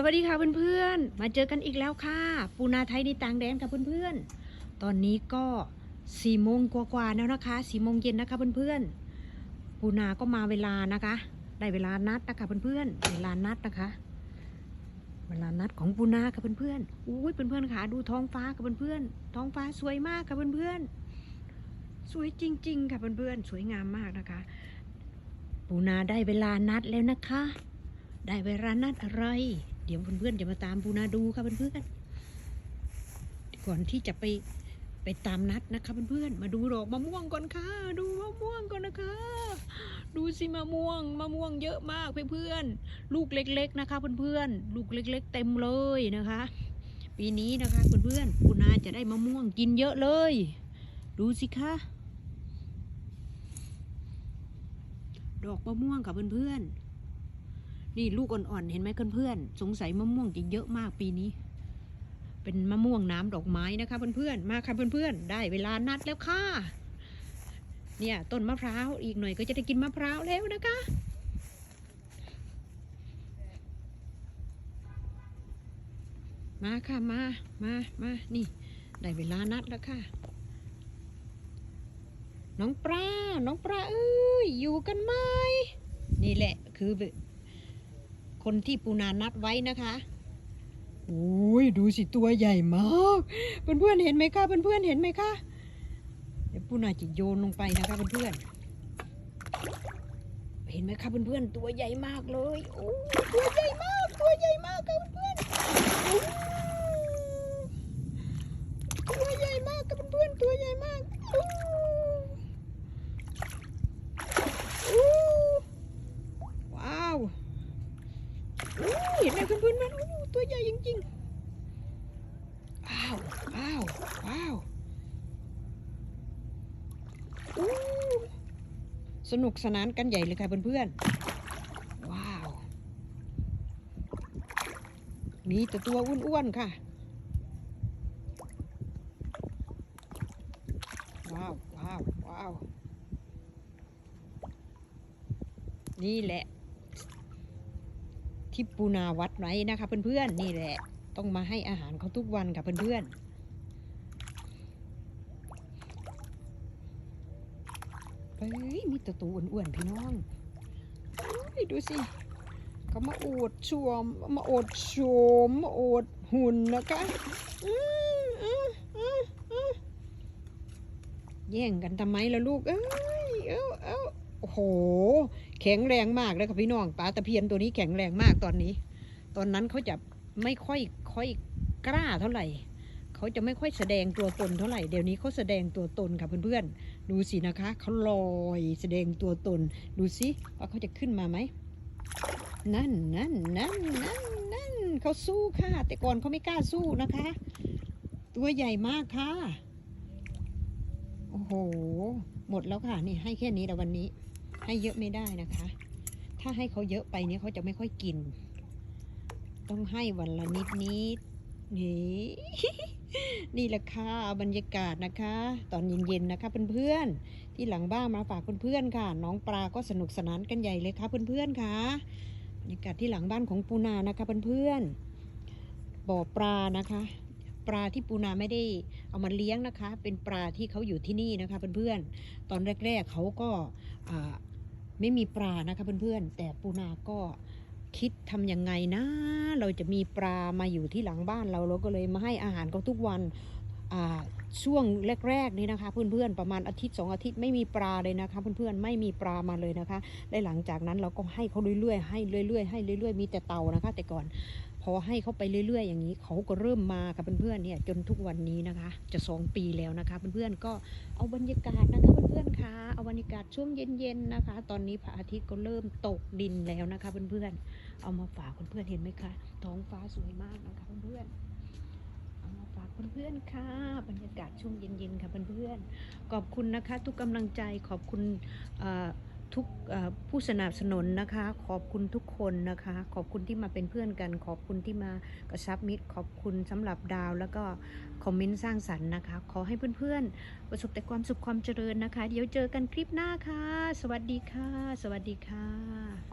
สวัสดีค่ะเพื่อนๆ มาเจอกันอีกแล้วค่ะ ปูนาไทยในต่างแดนค่ะเพื่อนๆ ตอนนี้ก็สี่โมงกว่าๆแล้วนะคะสี่โมงเย็นนะคะเพื่อนๆ ปูนาก็มาเวลานะคะ ได้เวลานัดนะคะเพื่อนๆ เวลานัดนะคะ เวลานัดของปูนาค่ะเพื่อนๆอุ้ยเพื่อนๆค่ะดูท้องฟ้าค่ะเพื่อนๆ ท้องฟ้าสวยมากค่ะเพื่อนๆ สวยจริง ๆ ค่ะเพื่อนๆ สวยงามมากนะคะ ปูนาได้เวลานัดแล้วนะคะ ได้เวลานัดอะไร เดี๋ยวเพื่อนๆจะมาตามปูนาดูค่ะเพื่อนๆก่อนที่จะไปไปตามนัดนะคะเพื่อนๆมาดูดอกมะม่วงก่อนค่ะ ดูมะม่วงก่อนนะคะ ดูสิมะม่วงมะม่วงเยอะมากเพื่อนๆลูกเล็ก ๆนะคะเพื่อนๆลูกเล็ก ๆ เต็มเลยนะคะ ปีนี้นะคะเพื่อนๆปูนาจะได้มะม่วงกินเยอะเลย ดูสิคะดอกมะม่วงค่ะเพื่อนๆ นี่ลูกอ่อนๆเห็นไหมเพื่อนๆสงสัยมะม่วงจะเยอะมากปีนี้ เป็นมะม่วงน้ำดอกไม้นะคะเพื่อนๆมาค่ะเพื่อนๆได้เวลานัดแล้วค่ะเนี่ยต้นมะพร้าวอีกหน่อยก็จะได้กินมะพร้าวแล้วนะคะมาค่ะมามามานี่ ได้เวลานัดแล้วค่ะน้องปลา น้องปลาเอ้ย อยู่กันไหม นี่แหละคือ คนที่ปูนานัดไว้นะคะโอ้ยดูสิตัวใหญ่มากเพื่อนๆเห็นไหมคะเพื่อนๆเห็นไหมคะเดี๋ยวปูนาจะโยนลงไปนะคะเพื่อนๆเห็นไหมคะเพื่อนๆตัวใหญ่มากเลยโอ้ตัวใหญ่มาก ตัวใหญ่มากค่ะเพื่อนๆโอ้ตัวใหญ่มากค่ะเพื่อนๆตัวใหญ่มากโอ้โอ้ว้าว อู้เห็นไหมเพื่อนๆมันอู้ตัว ใหญ่จริงๆว้าวว้าวว้าวอู้สนุกสนานกันใหญ่เลยค่ะเพื่อนๆ ว้าว มีแต่ตัวอ้วนๆ ค่ะ ว้าวว้าวว้าว นี่แหละ ที่ปูนาวัดไว้นะคะ เพื่อนๆนี่แหละ ต้องมาให้อาหารเขาทุกวันค่ะเพื่อนๆเฮ้ยมีตัวตัวอ้วนๆพี่น้องดูสิเขามาอวดชวมมาอวดโฉมมาอวดหุ่นนะคะแย่งกันทำไมล่ะลูก เอ้ยเอ้าเอ้า โอ้โห แข็งแรงมากเลยค่ะพี่น้องปลาตะเพียนตัวนี้แข็งแรงมากตอนนี้ ตอนนั้นเขาจะไม่ค่อยค่อยกล้าเท่าไหร่เขาจะไม่ค่อยแสดงตัวตนเท่าไหร่เดี๋ยวนี้เขาแสดงตัวตนค่ะเพื่อนๆดูสินะคะเขาลอยแสดงตัวตน ดูสิว่าเขาจะขึ้นมาไหมนั่นนั่นนั่นนั่นนั่นเขาสู้ค่ะ แต่ก่อนเขาไม่กล้าสู้นะคะ ตัวใหญ่มากค่ะ โอ้โห หมดแล้วค่ะนี่ให้แค่นี้แต่วันนี้ ให้เยอะไม่ได้นะคะ ถ้าให้เขาเยอะไปเนี่ยเขาจะไม่ค่อยกิน ต้องให้วันละนิดนิดนี่นี่แหละค่ะบรรยากาศนะคะ ตอนเย็นๆนะคะเพื่อนๆที่หลังบ้านมาฝากเพื่อนๆค่ะ น้องปลาก็สนุกสนานกันใหญ่เลยค่ะเพื่อนๆค่ะบรรยากาศที่หลังบ้านของปูนานะคะเพื่อนๆบ่อปลานะคะ ปลาที่ปูนาไม่ได้ เอามาเลี้ยงนะคะ เป็นปลาที่เขาอยู่ที่นี่นะคะเพื่อนๆ ตอนแรก ๆเขาก็ไม่มีปลานะคะเพื่อนๆ แต่ปูนาก็คิดทำยังไงนะ เราจะมีปลามาอยู่ที่หลังบ้านเราเราก็เลยมาให้อาหารเขาทุกวันช่วงแรกๆนี่นะคะ เพื่อนๆประมาณอาทิตย์สองอาทิตย์ไม่มีปลาเลยนะคะเพื่อนๆไม่มีปลามาเลยนะคะและหลังจากนั้นเราก็ให้เขาเรื่อยๆให้เรื่อยๆให้เรื่อยๆมีแต่เต่านะคะ แต่ก่อน อให้เขาไปเรื่อย ๆ อย่างนี้เขาก็เริ่มมากับเพื่อนๆเนี่ยจนทุกวันนี้นะคะ จะสองปีแล้วนะคะเพื่อนๆก็เอาบรรยากาศนะคะเพื่อนๆคะเอาบรรยากาศช่วงเย็นๆนะคะ ตอนนี้พระอาทิตย์ก็เริ่มตกดินแล้วนะคะเพื่อนๆเอามาฝากเพื่อนๆเห็นไหมคะท้องฟ้าสวยมากนะคะเพื่อนๆเอามาฝากเพื่อนๆค่ะ บรรยากาศช่วงเย็นๆค่ะเพื่อนๆขอบคุณนะคะ ทุกกำลังใจขอบคุณเอ่อ ทุกผู้สนับสนุนนะคะ ขอบคุณทุกคนนะคะ ขอบคุณที่มาเป็นเพื่อนกัน ขอบคุณที่มากระชับมิตร ขอบคุณสำหรับดาว แล้วก็คอมเมนต์สร้างสรรค์นะคะ ขอให้เพื่อนๆ ประสบแต่ความสุขความเจริญนะคะ เดี๋ยวเจอกันคลิปหน้าค่ะ สวัสดีค่ะ สวัสดีค่ะ